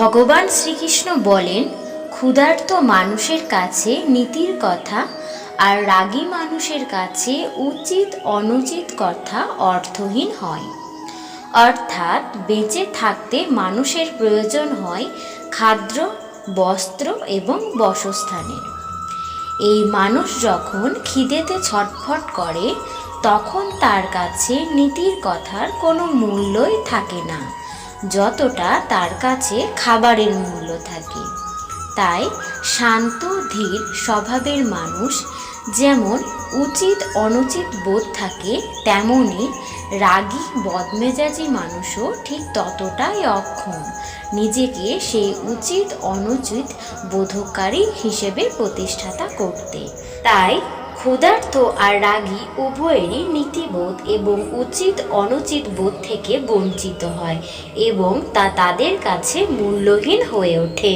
ভগবান শ্রীকৃষ্ণ বলেন, ক্ষুধার্ত মানুষের কাছে নীতির কথা আর রাগী মানুষের কাছে উচিত অনুচিত কথা অর্থহীন হয়। অর্থাৎ বেঁচে থাকতে মানুষের প্রয়োজন হয় খাদ্য, বস্ত্র এবং বাসস্থানের এই মানুষ যখন খিদেতে ছটফট করে, তখন তার কাছে নীতির কথার কোনো মূল্যই থাকে না। যতটা তার কাছে খাবারের মূল্য থাকে। তাই শান্ত, ধীর স্বভাবের মানুষ যেমন উচিত অনুচিত বোধ থাকে তেমনই রাগী, বদমেজাজি মানুষও ঠিক ততটাই অক্ষম। নিজেকে সেই উচিত, অনুচিত বোধকারী হিসেবে প্রতিষ্ঠাতা করতে। তাই ক্ষুধার্ত আর রাগী উভয়েরই নীতিবোধ এবং উচিত অনুচিত বোধ থেকে বঞ্চিত হয় এবং তা তাদের কাছে মূল্যহীন হয়ে ওঠে।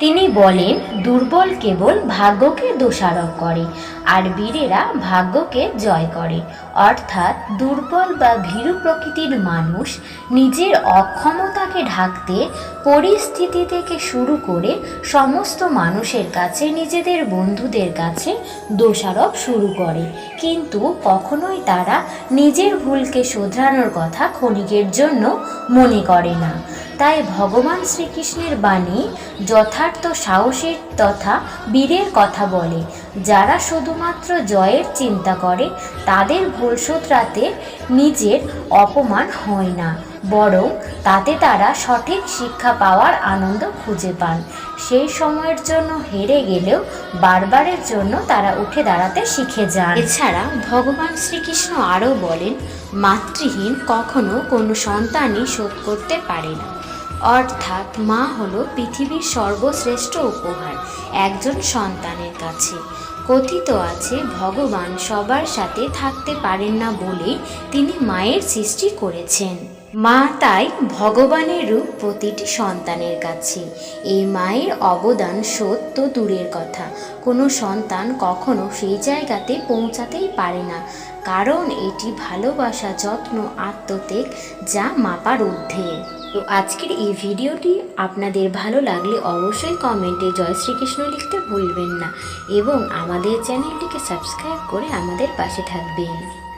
তিনি বলেন, দুর্বল কেবল ভাগ্যকে দোষারোপ করে, আর বীরেরা ভাগ্যকে জয় করে। অর্থাৎ দুর্বল বা ভীরু প্রকৃতির মানুষ নিজের অক্ষমতাকে ঢাকতে, পরিস্থিতি থেকে শুরু করে সমস্ত মানুষের কাছে, নিজেদের বন্ধুদের কাছে দোষারোপ শুরু করে। কিন্তু কখনোই তারা নিজের ভুলকে শোধরানোর কথা ক্ষণিকের জন্য মনে করে না। তাই ভগবান শ্রীকৃষ্ণের বাণী যথার্থ সাহসের তথা বীরের কথা বলে। যারা শুধুমাত্র জয়ের চিন্তা করে, তাদের ভুল শোধরাতে নিজের অপমান হয় না, বরং তাতে তারা সঠিক শিক্ষা পাওয়ার আনন্দ খুঁজে পান। সেই সময়ের জন্য হেরে গেলেও বারবারের জন্য তারা উঠে দাঁড়াতে শিখে যান। এছাড়া ভগবান শ্রীকৃষ্ণ আরও বলেন, মাতৃহীন কখনো কোনো সন্তানই শোধ করতে পারে না। অর্থাৎ মা হলো পৃথিবীর সর্বশ্রেষ্ঠ উপহার একজন সন্তানের কাছে। কথিত আছে, ভগবান সবার সাথে থাকতে পারেন না বলেই তিনি মায়ের সৃষ্টি করেছেন। মা তাই ভগবানের রূপ প্রতিটি সন্তানের কাছে। এই মায়ের অবদান সত্য দূরের কথা। কোনো সন্তান কখনো সেই জায়গাতে পৌঁছাতেই পারে না। কারণ এটি ভালোবাসা, যত্ন, আত্মত্যাগ যা মাপার ঊর্ধ্বে। তো আজকের এই ভিডিওটি আপনাদের ভালো লাগলে অবশ্যই কমেন্টে জয় শ্রীকৃষ্ণ লিখতে ভুলবেন না। এবং আমাদের চ্যানেলটিকে সাবস্ক্রাইব করে আমাদের পাশে থাকবেন।